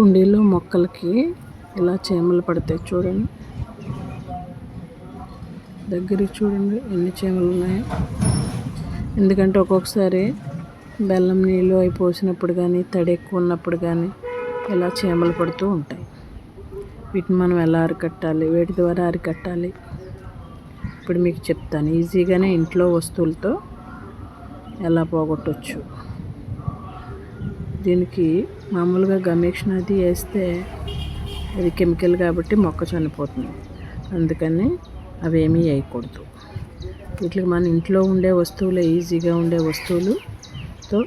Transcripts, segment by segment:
కుండీలో మొక్కలకి ఇలా చీమలు పడతాయి చూడండి. దగ్గరికి చూడండి ఎన్ని చీమలు ఉన్నాయో. ఎందుకంటే ఒక్కొక్కసారి బెల్లం నీళ్ళు అవి పోసినప్పుడు కానీ తడి ఎక్కువ ఉన్నప్పుడు కానీ ఇలా చీమలు పడుతూ ఉంటాయి. వీటిని మనం ఎలా అరికట్టాలి? వేటి ద్వారా అరికట్టాలి? ఇప్పుడు మీకు చెప్తాను. ఈజీగానే ఇంట్లో వస్తువులతో ఎలా పోగొట్టవచ్చు దీనికి మామూలుగా గమేషన్ అది వేస్తే అది కెమికల్ కాబట్టి మొక్క చనిపోతుంది. అందుకని అవేమీ వేయకూడదు. వీటికి మన ఇంట్లో ఉండే వస్తువులు ఈజీగా ఉండే వస్తువులతో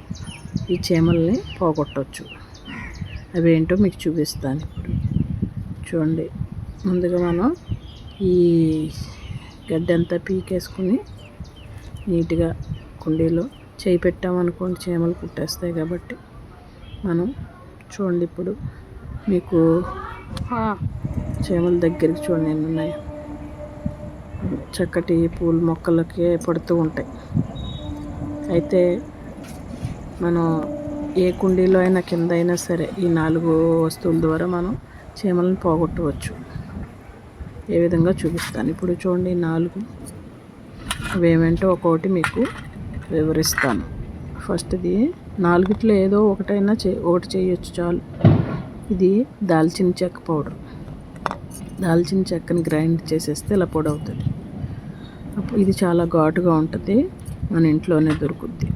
ఈ చీమల్ని పోగొట్టవచ్చు అవేంటో మీకు చూపిస్తాను ఇప్పుడు. చూడండి. ముందుగా మనం ఈ గడ్డంతా పీకేసుకుని నీట్గా కుండీలో చేయి పెట్టామనుకోండి చీమలు కుట్టేస్తాయి కాబట్టి మనం చూడండి ఇప్పుడు. మీకు చీమల దగ్గరికి చూడండి ఎన్ని ఉన్నాయి. చక్కటి పూల మొక్కలకి పడుతూ ఉంటాయి. అయితే మనం ఏ కుండీలో అయినా కింద అయినా సరే ఈ నాలుగు వస్తువుల ద్వారా మనం చీమలను పోగొట్టవచ్చు. ఏ విధంగా చూపిస్తాను. ఇప్పుడు చూడండి ఈ నాలుగు. అవేమేంటో ఒక్కొక్కటి మీకు వివరిస్తాను. ఫస్ట్ది నాలుగిట్లో ఏదో ఒకటైనా చే ఒకటి చేయొచ్చు చాలు. ఇది దాల్చిన చెక్క పౌడర్. దాల్చిన చెక్కని గ్రైండ్ చేసేస్తే ఇలా పొడి అవుతుంది అప్పుడు ఇది చాలా ఘాటుగా ఉంటుంది మన ఇంట్లోనే దొరుకుద్ది.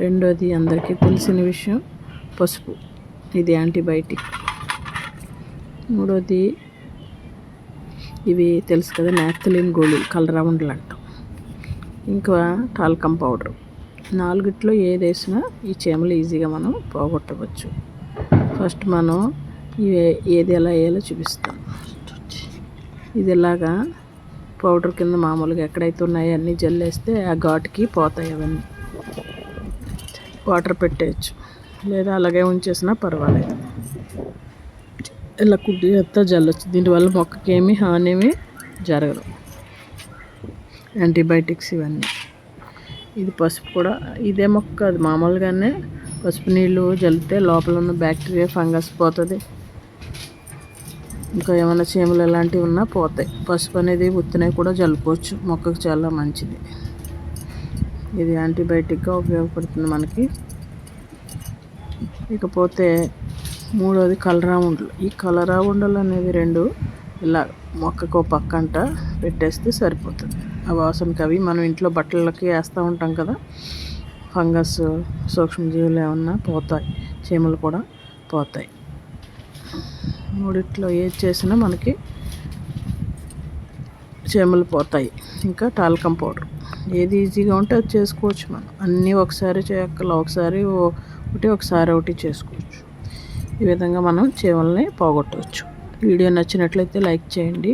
రెండోది అందరికీ తెలిసిన విషయం పసుపు. ఇది యాంటీబయాటిక్. మూడోది ఇవి తెలుసు కదా నాప్థలిన్ గోళీలు కలరౌండ్లు అంటాం ఇంకా టాల్కమ్ పౌడర్. నాలుగిట్లో ఏది వేసినా ఈ చీమలు ఈజీగా మనం పోగొట్టవచ్చు. ఫస్ట్ మనం ఏది ఎలా వేయాలో చూపిస్తాం. ఇది ఇలాగా పౌడర్ కింద మామూలుగా ఎక్కడైతే ఉన్నాయో అన్నీ జల్లేస్తే ఆ ఘాటుకి పోతాయి అవన్నీ. వాటర్ పెట్టేయచ్చు. లేదా అలాగే ఉంచేసినా పర్వాలేదు. ఇలా కుడ్డి అంతా జల్లొచ్చు దీనివల్ల మొక్కకి ఏమి హాని ఏమి జరగదు. యాంటీబయాటిక్స్ ఇవన్నీ. ఇది పసుపు కూడా. ఇదే మొక్క అది మామూలుగానే పసుపు నీళ్ళు జల్లితే లోపల ఉన్న బ్యాక్టీరియా ఫంగస్ పోతుంది. ఇంకా ఏమైనా చీమలు ఇలాంటివి ఉన్నా పోతాయి. పసుపు అనేది ఉత్తినే కూడా జల్లుకోవచ్చు. మొక్కకు చాలా మంచిది. ఇది యాంటీబయాటిక్గా ఉపయోగపడుతుంది మనకి. ఇకపోతే మూడోది కలరా ఉండలు. ఈ కలరా ఉండలు అనేవి రెండు ఇలా మొక్కకు పక్కంట పెట్టేస్తే సరిపోతుంది. ఆ వాసనకి అవి మనం ఇంట్లో బట్టలకి వేస్తూ ఉంటాం కదా. ఫంగస్ సూక్ష్మజీవులు ఏమన్నా పోతాయి. చీమలు కూడా పోతాయి. మూడిట్లో ఏది చేసినా మనకి చీమలు పోతాయి. ఇంకా టాల్కమ్ పౌడర్. ఏది ఈజీగా ఉంటే అది చేసుకోవచ్చు మనం. అన్నీ ఒకసారి చేయక్కల ఒకసారి ఒకటి ఒకసారి ఒకటి చేసుకోవచ్చు. ఈ విధంగా మనం చీమల్ని పోగొట్టవచ్చు. వీడియో నచ్చినట్లయితే లైక్ చేయండి.